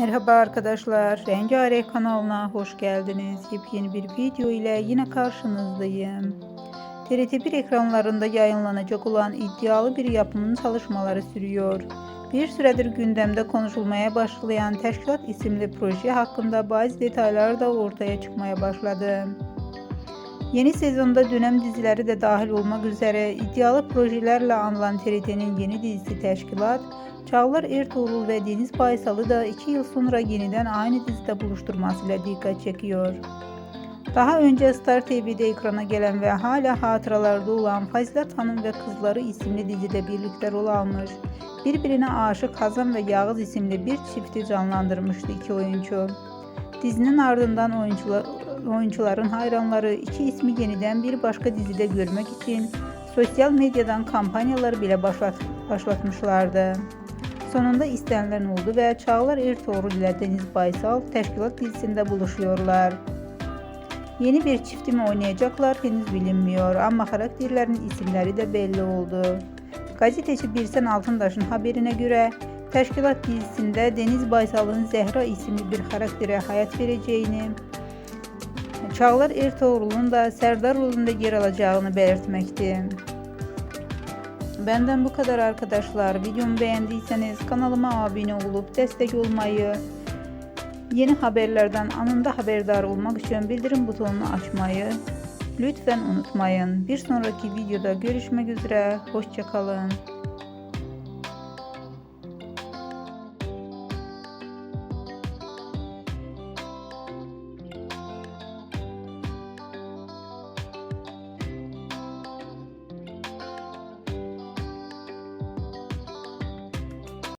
Merhaba arkadaşlar, Rengarenk kanalına hoş geldiniz. Yepyeni bir video ile yine karşınızdayım. TRT1 ekranlarında yayınlanacak olan iddialı bir yapımın çalışmaları sürüyor. Bir süredir gündemde konuşulmaya başlayan Teşkilat isimli proje hakkında bazı detaylar da ortaya çıkmaya başladı. Yeni sezonda dönem dizileri de dahil olmak üzere iddialı projelerle anılan TRT'nin yeni dizisi Teşkilat, Çağlar Ertuğrul ve Deniz Baysal'ı da 2 yıl sonra yeniden aynı dizide buluşturmasıyla dikkat çekiyor. Daha önce Star TV'de ekrana gelen ve hala hatıralarda olan Fazilet Hanım ve Kızları isimli dizide birlikte rol almış, birbirine aşık Hazan ve Yağız isimli bir çifti canlandırmıştı iki oyuncu. Dizinin ardından oyuncular, oyuncuların hayranları iki ismi yeniden bir başka dizide görmek için sosyal medyadan kampanyalar bile başlat, başlatmışlardı. Sonunda istenilen oldu ve Çağlar Ertuğrul ile Deniz Baysal Teşkilat dizisinde buluşuyorlar. Yeni bir çifti mi oynayacaklar henüz bilinmiyor ama karakterlerin isimleri de belli oldu. Gazeteci Birsen Altındaş'ın haberine göre Teşkilat dizisinde Deniz Baysal'ın Zehra isimli bir karaktere hayat vereceğini, Çağlar Ertuğrul'un da Serdar rolünde yer alacağını belirtmekti. Benden bu kadar arkadaşlar. Videomu beğendiyseniz kanalıma abone olup destek olmayı, yeni haberlerden anında haberdar olmak için bildirim butonunu açmayı lütfen unutmayın. Bir sonraki videoda görüşmek üzere. Hoşçakalın.